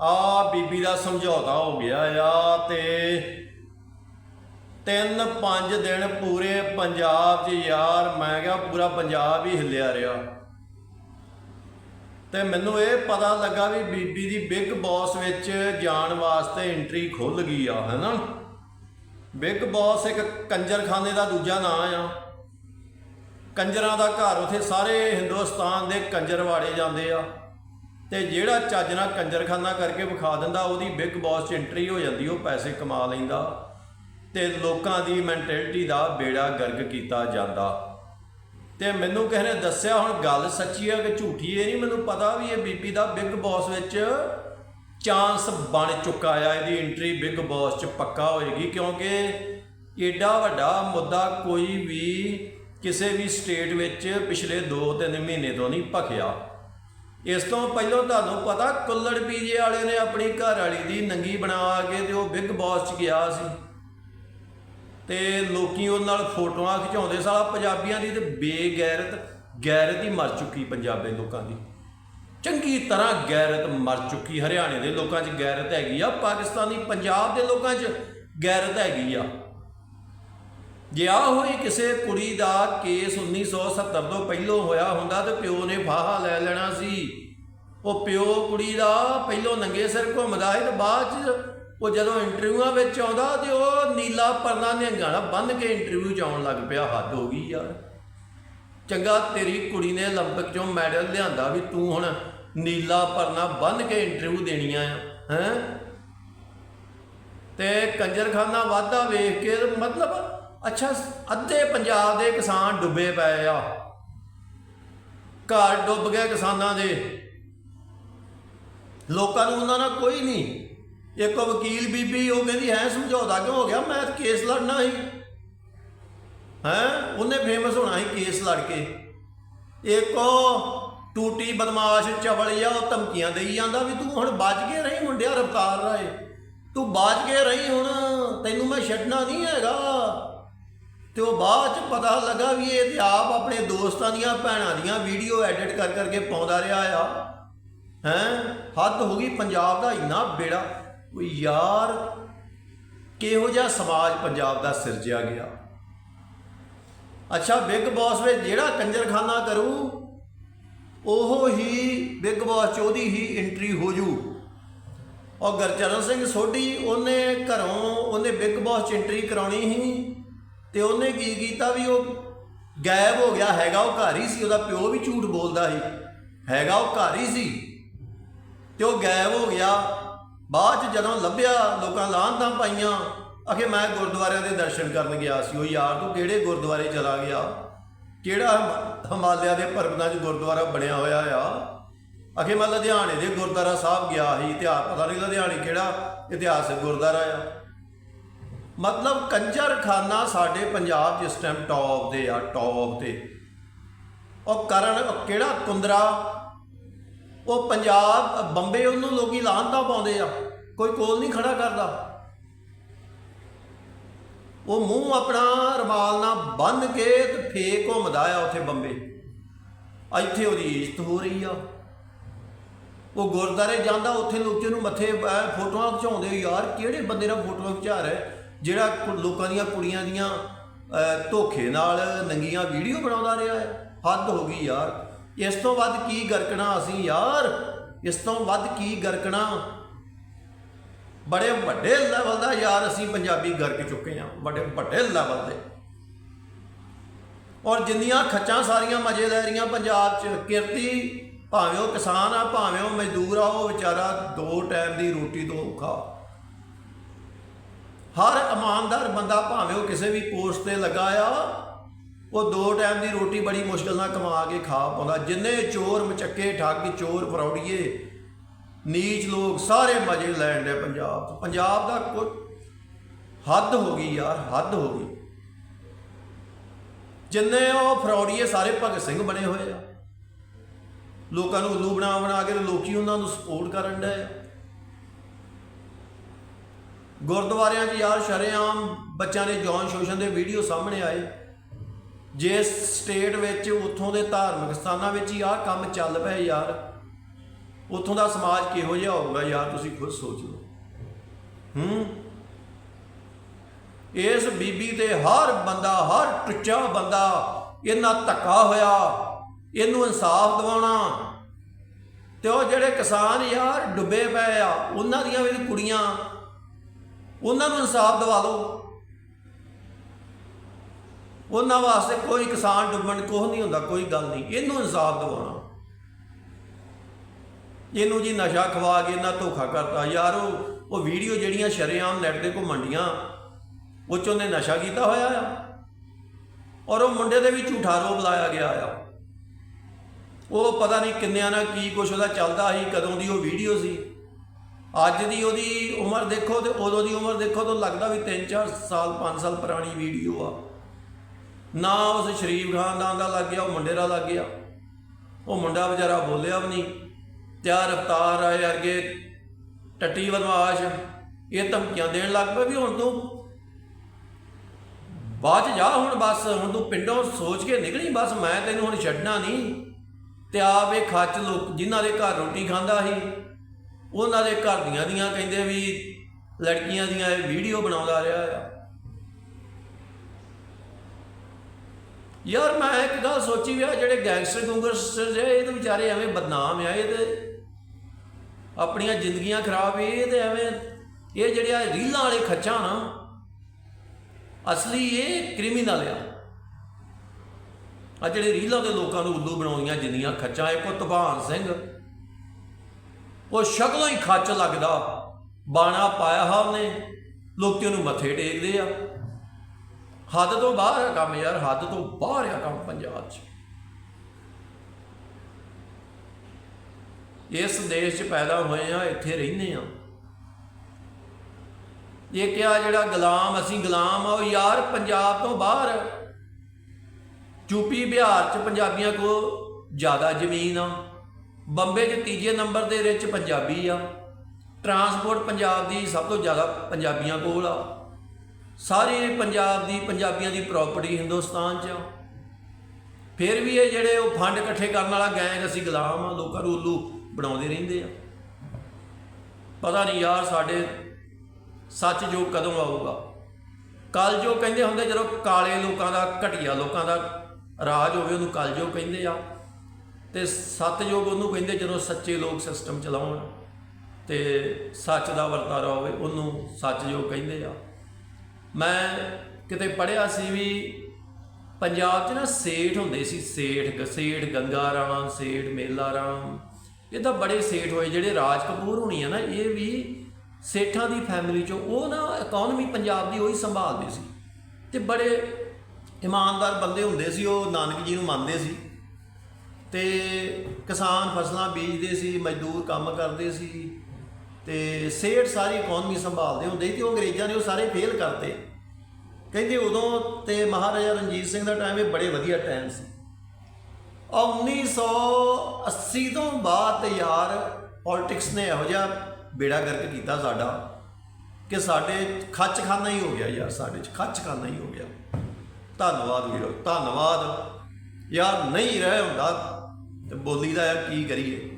ਆ ਬੀਬੀ ਦਾ ਸਮਝੌਤਾ ਹੋ ਗਿਆ ਆ ਤੇ ਤਿੰਨ ਪੰਜ ਦਿਨ ਪੂਰੇ ਪੰਜਾਬ 'ਚ ਯਾਰ, ਮੈਂ ਕਿਹਾ ਪੂਰਾ ਪੰਜਾਬ ਹੀ ਹਿੱਲਿਆ ਰਿਹਾ। ਤੇ ਮੈਨੂੰ ਇਹ ਪਤਾ ਲੱਗਾ ਵੀ ਬੀਬੀ ਦੀ ਬਿਗ ਬਾਸ ਵਿੱਚ ਜਾਣ ਵਾਸਤੇ ਐਂਟਰੀ ਖੁੱਲ ਗਈ ਆ ਹੈਨਾ ਬਿਗ ਬਾਸ ਇੱਕ ਕੰਜਰਖਾਨੇ ਦਾ ਦੂਜਾ ਨਾਂ ਆ। ਕੰਜਰਾਂ ਦਾ ਘਰ ਉਥੇ ਸਾਰੇ ਹਿੰਦੁਸਤਾਨ ਦੇ ਕੰਜਰ ਵਾੜੇ ਜਾਂਦੇ ਆ। ਤੇ ਜਿਹੜਾ ਚੱਜ ਨਾਲ ਕੰਜਰਖਾਨਾ ਕਰਕੇ ਵਿਖਾ ਦਿੰਦਾ, ਉਹਦੀ ਬਿਗ ਬਾਸ 'ਚ ਐਂਟਰੀ ਹੋ ਜਾਂਦੀ, ਉਹ ਪੈਸੇ ਕਮਾ ਲੈਂਦਾ ਤੇ ਲੋਕਾਂ ਦੀ ਮੈਂਟੈਲਿਟੀ ਦਾ ਬੇੜਾ ਗਰਗ ਕੀਤਾ ਜਾਂਦਾ। ਤੇ ਮੈਨੂੰ ਕਿਸੇ ਨੇ ਦੱਸਿਆ, ਹੁਣ ਗੱਲ ਸੱਚੀ ਹੈ ਕਿ ਝੂਠੀ, ਇਹ ਨਹੀਂ ਮੈਨੂੰ ਪਤਾ ਵੀ ਇਹ ਬੀਬੀ ਦਾ ਬਿਗ ਬਾਸ ਵਿੱਚ ਚਾਂਸ ਬਣ ਚੁੱਕਾ ਆ, ਇਹਦੀ ਐਂਟਰੀ ਬਿਗ ਬਾਸ 'ਚ ਪੱਕਾ ਹੋਏਗੀ, ਕਿਉਂਕਿ ਏਡਾ ਵੱਡਾ ਮੁੱਦਾ ਕੋਈ ਵੀ ਕਿਸੇ ਵੀ ਸਟੇਟ ਵਿੱਚ ਪਿਛਲੇ 2-3 ਮਹੀਨੇ ਤੋਂ ਨਹੀਂ ਭਖਿਆ। ਇਸ ਤੋਂ ਪਹਿਲਾਂ ਤੁਹਾਨੂੰ ਪਤਾ ਕੁੱਲੜ ਪੀਜੇ ਵਾਲੇ ਨੇ ਆਪਣੀ ਘਰ ਵਾਲੀ ਦੀ ਨੰਗੀ ਬਣਾ ਕੇ ਤੇ ਉਹ ਬਿਗ ਬਾਸ 'ਚ ਗਿਆ ਸੀ। ਤੇ ਲੋਕੀ ਉਹ ਨਾਲ ਫੋਟੋਆਂ ਖਿਚਾਉਂਦੇ ਸਾਲਾ, ਪੰਜਾਬੀਆਂ ਦੀ ਤੇ ਬੇਗੈਰਤ ਗੈਰਤ ਹੀ ਮਰ ਚੁੱਕੀ ਪੰਜਾਬੀ ਲੋਕਾਂ ਦੀ। ਚੰਗੀ ਤਰ੍ਹਾਂ ਗੈਰਤ ਮਰ ਚੁੱਕੀ, ਹਰਿਆਣੇ ਦੇ ਲੋਕਾਂ 'ਚ ਗੈਰਤ ਹੈਗੀ ਆ, ਪਾਕਿਸਤਾਨੀ ਪੰਜਾਬ ਦੇ ਲੋਕਾਂ 'ਚ ਗੈਰਤ ਹੈਗੀ ਆ। ਜੇ ਆ ਹੋਈ ਕਿਸੇ ਕੁੜੀ ਦਾ ਕੇਸ 1970 ਤੋਂ ਪਹਿਲਾਂ ਹੋਇਆ ਹੁੰਦਾ ਤੇ ਪਿਓ ਨੇ ਫਾਹਾ ਲੈ ਲੈਣਾ ਸੀ ਉਹ ਪਿਓ ਕੁੜੀ ਦਾ ਪਹਿਲੋਂ ਨੰਗੇ ਸਿਰ ਘੁੰਮਦਾ ਸੀ ਤੇ ਬਾਅਦ ਚ ਉਹ ਜਦੋਂ ਇੰਟਰਵਿਊਆਂ ਵਿੱਚ ਆਉਂਦਾ ਤੇ ਉਹ ਨੀਲਾ ਪਰਨਾ ਨਿਹੰਗਾਣਾ ਬੰਨ ਕੇ ਇੰਟਰਵਿਊ 'ਚ ਆਉਣ ਲੱਗ ਪਿਆ ਹੱਦ ਹੋ ਗਈ ਯਾਰ ਚੰਗਾ ਤੇਰੀ ਕੁੜੀ ਨੇ 올림픽 ਚੋਂ ਮੈਡਲ ਲਿਆਂਦਾ ਵੀ ਤੂੰ ਹੁਣ ਨੀਲਾ ਪਰਨਾ ਬੰਨ ਕੇ ਇੰਟਰਵਿਊ ਦੇਣੀਆਂ ਆ ਹੈ ਤੇ ਕੰਜਰਖਾਨਾ ਵਾਧਾ ਵੇਖ ਕੇ ਮਤਲਬ ਅੱਛਾ, ਅੱਧੇ ਪੰਜਾਬ ਦੇ ਕਿਸਾਨ ਡੁੱਬੇ ਪਏ ਆ। ਘਰ ਡੁੱਬ ਗਏ ਕਿਸਾਨਾਂ ਦੇ। ਲੋਕਾਂ ਨੂੰ ਉਹਨਾਂ ਨਾਲ ਕੋਈ ਨਹੀਂ। ਇੱਕ ਵਕੀਲ ਬੀਬੀ, ਉਹ ਕਹਿੰਦੀ, ਹੈ ਸਮਝੌਤਾ ਕਿਉਂ ਹੋ ਗਿਆ? ਮੈਂ ਕੇਸ ਲੜਨਾ ਸੀ। ਹੈ? ਉਹਨੇ ਫੇਮਸ ਹੋਣਾ ਸੀ ਕੇਸ ਲੜ ਕੇ। ਇੱਕ ਉਹ ਟੂਟੀ ਬਦਮਾਸ਼ ਚਵਲੀਆ ਉਹ ਧਮਕੀਆਂ ਦੇਈ ਜਾਂਦਾ ਵੀ ਤੂੰ ਹੁਣ ਬਚ ਕੇ ਰਹੀ ਮੁੰਡਿਆ, ਰਫਤਾਰ ਰਾਏ। ਤੂੰ ਬਚ ਕੇ ਰਹੀ ਹੁਣ, ਤੈਨੂੰ ਮੈਂ ਛੱਡਣਾ ਨਹੀਂ ਹੈਗਾ। ਤੇ ਉਹ ਬਾਅਦ ਚ ਪਤਾ ਲੱਗਾ ਵੀ ਇਹ ਤੇ ਆਪ ਆਪਣੇ ਦੋਸਤਾਂ ਦੀਆਂ ਭੈਣਾਂ ਦੀਆਂ ਵੀਡੀਓ ਐਡਿਟ ਕਰ ਕਰਕੇ ਪਾਉਂਦਾ ਰਿਹਾ ਆ। ਹੈ? ਹੱਦ ਹੋ ਗਈ, ਪੰਜਾਬ ਦਾ ਇੰਨਾ ਬੇੜਾ। ਉਹ ਯਾਰ, ਕਿਹੋ ਜਿਹਾ ਸਮਾਜ ਪੰਜਾਬ ਦਾ ਸਿਰਜਿਆ ਗਿਆ। ਅੱਛਾ, ਬਿਗ ਬਾਸ ਵਿੱਚ ਜਿਹੜਾ ਕੰਜਰਖਾਨਾ ਕਰੂ, ਉਹ ਹੀ ਬਿਗ ਬਾਸ ਚ ਉਹਦੀ ਹੀ ਐਂਟਰੀ ਹੋ ਜੂ। ਔਰ ਗੁਰਚਰਨ ਸਿੰਘ ਸੋਢੀ ਉਹਨੇ ਘਰੋਂ ਉਹਨੇ ਬਿਗ ਬਾਸ ਚ ਐਂਟਰੀ ਕਰਾਉਣੀ ਸੀ। ਤੇ ਉਹਨੇ ਕੀ ਕੀਤਾ ਵੀ ਉਹ ਗਾਇਬ ਹੋ ਗਿਆ, ਹੈਗਾ ਉਹ ਘਰ ਹੀ ਸੀ, ਉਹਦਾ ਪਿਓ ਵੀ ਝੂਠ ਬੋਲਦਾ ਸੀ। ਹੈਗਾ ਉਹ ਘਰ ਹੀ ਸੀ। ਤੇ ਉਹ ਗਾਇਬ ਹੋ ਗਿਆ। ਬਾਅਦ ਚ ਜਦੋਂ ਲੱਭਿਆ, ਲੋਕਾਂ ਲਾਂਤਾਂ ਪਾਈਆਂ, ਆਖੇ ਮੈਂ ਗੁਰਦੁਆਰਿਆਂ ਦੇ ਦਰਸ਼ਨ ਕਰਨ ਗਿਆ ਸੀ। ਉਹ ਯਾਰ ਤੂੰ ਕਿਹੜੇ ਗੁਰਦੁਆਰੇ ਚਲਾ ਗਿਆ? ਕਿਹੜਾ ਹਿਮ- ਹਿਮਾਲਿਆ ਦੇ ਪਰਬਤਾਂ 'ਚ ਗੁਰਦੁਆਰਾ ਬਣਿਆ ਹੋਇਆ ਆ? ਅਖੇ ਮੈਂ ਲੁਧਿਆਣੇ ਦੇ ਗੁਰਦੁਆਰਾ ਸਾਹਿਬ ਗਿਆ ਸੀ। ਇਤਿਹਾਸ, ਪਤਾ ਨਹੀਂ ਲੁਧਿਆਣੇ ਕਿਹੜਾ ਇਤਿਹਾਸਕ ਗੁਰਦੁਆਰਾ ਆ। ਮਤਲਬ ਕੰਜਰਖਾਨਾ ਸਾਡੇ ਪੰਜਾਬ ਜਿਸ ਟਾਈਮ ਟੌਪ ਦੇ ਆ ਟੌਪ ਤੇ। ਉਹ ਕਰਨ, ਉਹ ਕਿਹੜਾ ਕੁੰਦਰਾ? ਉਹ ਪੰਜਾਬ, ਬੰਬੇ ਉਹਨੂੰ ਲੋਕੀ ਲਾਹਨਤਾਂ ਪਾਉਂਦੇ ਆ। ਕੋਈ ਕੋਲ ਨਹੀਂ ਖੜਾ ਕਰਦਾ। ਉਹ ਮੂੰਹ ਆਪਣਾ ਰਮਾਲ ਨਾਲ ਬੰਨ ਕੇ ਤੇ ਫੇਕ ਘੁੰਮਦਾ ਆ ਉੱਥੇ ਬੰਬੇ। ਇੱਥੇ ਉਹਦੀ ਇੱਜ਼ਤ ਹੋ ਰਹੀ ਆ। ਉਹ ਗੁਰਦਾਰੇ ਜਾਂਦਾ, ਉੱਥੇ ਲੋਕ ਨੂੰ ਮੱਥੇ ਫੋਟੋਆਂ ਖਿਚਾਉਂਦੇ ਯਾਰ ਕਿਹੜੇ ਬੰਦੇ ਨਾਲ ਫੋਟੋਆਂ ਖਿਚਾ ਰਿਹਾ? ਜਿਹੜਾ ਕੁ- ਲੋਕਾਂ ਦੀਆਂ ਕੁੜੀਆਂ ਦੀਆਂ ਅ, ਧੋਖੇ ਨਾਲ ਨੰਗੀਆਂ ਵੀਡੀਓ ਬਣਾਉਂਦਾ ਰਿਹਾ ਹੈ। ਹੱਦ ਹੋ ਗਈ ਯਾਰ। ਇਸ ਤੋਂ ਵੱਧ ਕੀ ਗਰਕਣਾ ਅਸੀਂ ਯਾਰ? ਇਸ ਤੋਂ ਵੱਧ ਕੀ ਗਰਕਣਾ? ਬੜੇ ਵੱਡੇ ਲੈਵਲ ਦਾ ਯਾਰ ਅਸੀਂ ਪੰਜਾਬੀ ਗਰਕ ਚੁੱਕੇ ਹਾਂ। ਬੜੇ ਵੱਡੇ ਲੈਵਲ ਦੇ। ਔਰ ਜਿੰਨੀਆਂ ਖੱਚਾਂ ਸਾਰੀਆਂ ਮਜ਼ੇ ਲੈ ਰਹੀਆਂ ਪੰਜਾਬ 'ਚ ਕਿਰਤੀ ਭਾਵੇਂ ਉਹ ਕਿਸਾਨ ਆ ਭਾਵੇਂ ਉਹ ਮਜ਼ਦੂਰ ਆ ਉਹ ਵਿਚਾਰਾ ਦੋ ਟਾਈਮ ਦੀ ਰੋਟੀ ਤੋਂ ਔਖਾ। ਹਰ ਇਮਾਨਦਾਰ ਬੰਦਾ ਭਾਵੇਂ ਉਹ ਕਿਸੇ ਵੀ ਪੋਸਟ ਤੇ ਲੱਗਾ ਆ, ਉਹ ਦੋ ਟਾਈਮ ਦੀ ਰੋਟੀ ਬੜੀ ਮੁਸ਼ਕਲ ਨਾਲ ਕਮਾ ਕੇ ਖਾ ਪਾਉਂਦਾ। ਜਿੰਨੇ ਚੋਰ ਮਚੱਕੇ ਠੱਗ ਚੋਰ ਫਰੌੜੀਏ, ਨੀਚ ਲੋਕ ਸਾਰੇ ਮਜ਼ੇ ਲੈਣ ਦੇ ਪੰਜਾਬ ਪੰਜਾਬ ਦਾ ਕੋਈ ਹੱਦ ਹੋ ਗਈ ਯਾਰ, ਹੱਦ ਹੋ ਗਈ। ਜਿੰਨੇ ਉਹ ਫਰੌੜੀਏ ਸਾਰੇ ਭਗਤ ਸਿੰਘ ਬਣੇ ਹੋਏ ਆ। ਲੋਕਾਂ ਨੂੰ ਉੱਲੂ ਬਣਾ ਬਣਾ ਕੇ ਤੇ ਲੋਕੀ ਉਹਨਾਂ ਨੂੰ ਸਪੋਰਟ ਕਰਨ ਦੇ ਗੁਰਦੁਆਰਿਆਂ 'ਚ ਯਾਰ ਸ਼ਰੇਆਮ ਬੱਚਿਆਂ ਦੇ ਜੌਨ ਸ਼ੋਸ਼ਣ ਦੇ ਵੀਡੀਓ ਸਾਹਮਣੇ ਆਏ। ਜਿਸ ਸਟੇਟ ਵਿੱਚ ਉੱਥੋਂ ਦੇ ਧਾਰਮਿਕ ਸਥਾਨਾਂ ਵਿੱਚ ਹੀ ਆਹ ਕੰਮ ਚੱਲ ਪਿਆ ਯਾਰ, ਉੱਥੋਂ ਦਾ ਸਮਾਜ ਕਿਹੋ ਜਿਹਾ ਹੋਊਗਾ ਯਾਰ ਤੁਸੀਂ ਖੁਦ ਸੋਚ। ਲਓ ਹੂੰ? ਇਸ ਬੀਬੀ ਤੇ ਹਰ ਬੰਦਾ, ਹਰ ਟੁੱਚਾ ਬੰਦਾ ਇਹਨਾਂ ਧੱਕਾ ਹੋਇਆ, ਇਹਨੂੰ ਇਨਸਾਫ ਦਿਵਾਉਣਾ। ਤੇ ਉਹ ਜਿਹੜੇ ਕਿਸਾਨ ਯਾਰ ਡੁੱਬੇ ਪਏ ਆ, ਉਹਨਾਂ ਦੀਆਂ ਵੀ ਕੁੜੀਆਂ ਉਹਨਾਂ ਨੂੰ ਇਨਸਾਫ ਦਿਵਾ ਲਓ ਉਹਨਾਂ ਵਾਸਤੇ ਕੋਈ ਕਿਸਾਨ ਡੁੱਬਣ ਕੋਹ ਨਹੀਂ ਹੁੰਦਾ, ਕੋਈ ਗੱਲ ਨਹੀਂ। ਇਹਨੂੰ ਇਨਸਾਫ ਦਿਵਾਉਣਾ। ਇਹਨੂੰ ਜੀ ਨਸ਼ਾ ਖਵਾ ਕੇ ਇਹਨਾਂ ਧੋਖਾ ਕਰਤਾ। ਯਾਰ, ਉਹ ਉਹ ਵੀਡੀਓ ਜਿਹੜੀਆਂ ਸ਼ਰੇਆਮ ਨੈਟ ਦੇ ਘੁੰਮਣਡੀਆਂ ਉਹ 'ਚ ਉਹਨੇ ਨਸ਼ਾ ਕੀਤਾ ਹੋਇਆ ਆ। ਔਰ ਉਹ ਮੁੰਡੇ ਦੇ ਵੀ ਝੂਠਾ ਰੋਪ ਲਾਇਆ ਗਿਆ ਆ। ਉਹ ਪਤਾ ਨਹੀਂ ਕਿੰਨਿਆਂ ਨਾਲ ਕੀ ਕੁਛ ਉਹਦਾ ਚੱਲਦਾ ਸੀ, ਕਦੋਂ ਦੀ ਉਹ ਵੀਡੀਓ ਸੀ। ਅੱਜ ਦੀ ਉਹਦੀ ਉਮਰ ਦੇਖੋ ਤੇ ਉਦੋਂ ਦੀ ਉਮਰ ਦੇਖੋ ਤਾਂ ਲੱਗਦਾ ਵੀ 3-4 ਸਾਲ 5 ਸਾਲ ਪੁਰਾਣੀ ਵੀਡੀਓ ਆ। ਨਾ ਉਸ ਸ਼ਰੀਫ ਖਾਨਦਾਨ ਦਾ ਲੱਗ ਗਿਆ, ਉਹ ਮੁੰਡੇ ਦਾ ਲੱਗ ਗਿਆ। ਉਹ ਮੁੰਡਾ ਵਿਚਾਰਾ ਬੋਲਿਆ ਵੀ ਨਹੀਂ। ਤਿਆਰ ਰਫਤਾਰ ਆਏ ਅਰਗੇ ਟੱਟੀ ਬਦਮਾਸ਼। ਇਹ ਧਮਕੀਆਂ ਦੇਣ ਲੱਗ ਪਏ ਵੀ ਹੁਣ ਤੂੰ ਬਾਅਦ 'ਚ ਜਾ, ਹੁਣ ਬਸ, ਹੁਣ ਤੂੰ ਪਿੰਡੋਂ ਸੋਚ ਕੇ ਨਿਕਲੀ, ਬਸ ਮੈਂ ਤੈਨੂੰ ਹੁਣ ਛੱਡਣਾ ਨਹੀਂ। ਤੇ ਆਪ ਇਹ ਖੱਚ ਲੋਕ, ਜਿਨ੍ਹਾਂ ਦੇ ਘਰ ਰੋਟੀ ਖਾਂਦਾ ਸੀ ਉਹਨਾਂ ਦੇ ਘਰ ਦੀਆਂ ਦੀਆਂ ਕਹਿੰਦੇ ਵੀ ਲੜਕੀਆਂ ਦੀਆਂ ਇਹ ਵੀਡੀਓ ਬਣਾਉਂਦਾ ਰਿਹਾ ਆ। ਯਾਰ ਮੈਂ ਇੱਕ ਗੱਲ ਸੋਚੀ ਵੀ ਆ, ਜਿਹੜੇ ਗੈਂਗਸਟਰ ਗੁੰਗਸਟਰ ਜਿਹੜੇ ਇਹ ਤਾਂ ਵਿਚਾਰੇ ਐਵੇਂ ਬਦਨਾਮ ਆ ਇਹਦੇ ਆਪਣੀਆਂ ਜ਼ਿੰਦਗੀਆਂ ਖਰਾਬ ਇਹ ਤੇ ਐਵੇਂ ਇਹ ਜਿਹੜੇ ਆ ਰੀਲਾਂ ਵਾਲੇ ਖੱਚਾ ਨਾ, ਅਸਲੀ ਇਹ ਕ੍ਰਿਮੀਨਲ ਆ। ਆ ਜਿਹੜੇ ਰੀਲਾਂ ਦੇ ਲੋਕਾਂ ਨੂੰ ਉੱਲੂ ਬਣਾਉਂਦੀਆਂ ਜਿੰਨੀਆਂ ਖੱਚਾ ਇੱਕ ਉਹ ਤੂਫਾਨ ਸਿੰਘ। ਉਹ ਸ਼ਕਲੋਂ ਹੀ ਖੱਚ ਲੱਗਦਾ। ਬਾਣਾ ਪਾਇਆ ਹਾ ਉਹਨੇ। ਲੋਕੀ ਉਹਨੂੰ ਮੱਥੇ ਟੇਕਦੇ ਆ। ਹੱਦ ਤੋਂ ਬਾਹਰ ਆ ਕੰਮ ਯਾਰ, ਹੱਦ ਤੋਂ ਬਾਹਰ ਆ ਕੰਮ ਪੰਜਾਬ 'ਚ। ਇਸ ਦੇਸ਼ 'ਚ ਪੈਦਾ ਹੋਏ ਆ, ਇੱਥੇ ਰਹਿੰਦੇ ਆ। ਇਹ ਕਿਹਾ ਜਿਹੜਾ ਗੁਲਾਮ, ਅਸੀਂ ਗੁਲਾਮ ਆ, ਉਹ ਯਾਰ ਪੰਜਾਬ ਤੋਂ ਬਾਹਰ ਯੂਪੀ ਬਿਹਾਰ 'ਚ ਪੰਜਾਬੀਆਂ ਕੋ ਜ਼ਿਆਦਾ ਜ਼ਮੀਨ ਆ। ਬੰਬੇ 'ਚ ਤੀਜੇ ਨੰਬਰ ਦੇ ਵਿੱਚ ਪੰਜਾਬੀ ਆ। ਟਰਾਂਸਪੋਰਟ ਪੰਜਾਬ ਦੀ ਸਭ ਤੋਂ ਜ਼ਿਆਦਾ ਪੰਜਾਬੀਆਂ ਕੋਲ ਆ। ਸਾਰੇ ਪੰਜਾਬ ਦੀ ਪੰਜਾਬੀਆਂ ਦੀ ਪ੍ਰਾਪਰਟੀ ਹਿੰਦੁਸਤਾਨ 'ਚ ਆ। ਫਿਰ ਵੀ ਇਹ ਜਿਹੜੇ ਉਹ ਫੰਡ ਇਕੱਠੇ ਕਰਨ ਵਾਲਾ ਗੈਂਗ ਅਸੀਂ ਗੁਲਾਮ ਆ, ਲੋਕਾਂ ਨੂੰ ਉੱਲੂ ਬਣਾਉਂਦੇ ਰਹਿੰਦੇ ਆ। ਪਤਾ ਨਹੀਂ ਯਾਰ ਸਾਡੇ ਸੱਚ ਜੋ ਕਦੋਂ ਆਊਗਾ। ਕਲ ਜੋ ਕਹਿੰਦੇ ਹੁੰਦੇ, ਜਦੋਂ ਕਾਲੇ ਲੋਕਾਂ ਦਾ, ਘਟੀਆ ਲੋਕਾਂ ਦਾ ਰਾਜ ਹੋਵੇ, ਉਹਨੂੰ ਕਲ ਜੋ ਕਹਿੰਦੇ ਆ। ਤੇ ਸਤਜੋਗ ਉਹਨੂੰ ਕਹਿੰਦੇ ਜਦੋਂ ਸੱਚੇ ਲੋਕ ਸਿਸਟਮ ਚਲਾਉਣ, ਤੇ ਸੱਚ ਦਾ ਵਰਤਾਰਾ ਹੋਵੇ, ਉਹਨੂੰ ਸੱਚਜੋਗ ਕਹਿੰਦੇ ਆ। ਮੈਂ ਕਿਤੇ ਪੜਿਆ ਸੀ ਵੀ ਪੰਜਾਬ 'ਚ ਨਾ ਸੇਠ ਹੁੰਦੇ ਸੀ, ਸੇਠ ਸੇਠ, ਗੰਗਾ ਰਾਮ, ਸੇਠ, ਮੇਲਾ ਰਾਮ। ਇਹ ਤਾਂ ਬੜੇ ਸੇਠ ਹੋਏ, ਜਿਹੜੇ ਰਾਜ ਕਪੂਰ ਹੋਣੀ ਆ ਨਾ, ਇਹ ਵੀ ਸੇਠਾਂ ਦੀ ਫੈਮਿਲੀ ਚੋਂ, ਉਹ ਨਾ ਇਕਨੋਮੀ ਪੰਜਾਬ ਦੀ ਉਹੀ ਸੰਭਾਲਦੇ ਸੀ। ਤੇ ਬੜੇ ਇਮਾਨਦਾਰ ਬੰਦੇ ਹੁੰਦੇ ਸੀ, ਉਹ ਨਾਨਕ ਜੀ ਨੂੰ ਮੰਨਦੇ ਸੀ। ਤੇ ਕਿਸਾਨ ਫਸਲਾਂ ਬੀਜਦੇ ਸੀ, ਮਜ਼ਦੂਰ ਕੰਮ ਕਰਦੇ ਸੀ ਤੇ ਸੇਠ ਸਾਰੀ ਇਕਨੋਮੀ ਸੰਭਾਲਦੇ ਹੁੰਦੇ ਸੀ ਤੇ ਉਹ ਅੰਗਰੇਜ਼ਾਂ ਨੇ ਉਹ ਸਾਰੇ ਫੇਲ ਕਰਤੇ। ਕਹਿੰਦੇ ਉਦੋਂ ਤੇ ਮਹਾਰਾਜਾ ਰਣਜੀਤ ਸਿੰਘ ਦਾ ਟਾਈਮ ਇਹ ਬੜੇ ਵਧੀਆ ਟਾਈਮ ਸੀ। ਆ 1980 ਤੋਂ ਬਾਅਦ ਤੇ ਯਾਰ ਪੋਲਿਟਿਕਸ ਨੇ ਇਹੋ ਜਿਹਾ ਬੇੜਾ ਗਰਕ ਕੀਤਾ ਸਾਡਾ ਕਿ ਸਾਡੇ ਖੱਚ ਖਾਨਾ ਹੀ ਹੋ ਗਿਆ ਯਾਰ, ਸਾਡੇ ਚ ਖੱਚ ਖਾਨਾ ਹੀ ਹੋ ਗਿਆ। ਧੰਨਵਾਦ ਵੀਰੋ, ਧੰਨਵਾਦ। ਯਾਰ ਨਹੀਂ ਰਹਿ ਹੁੰਦਾ। ਤੇ ਬੋਲੀ ਦਾ ਕੀ ਕਰੀਏ?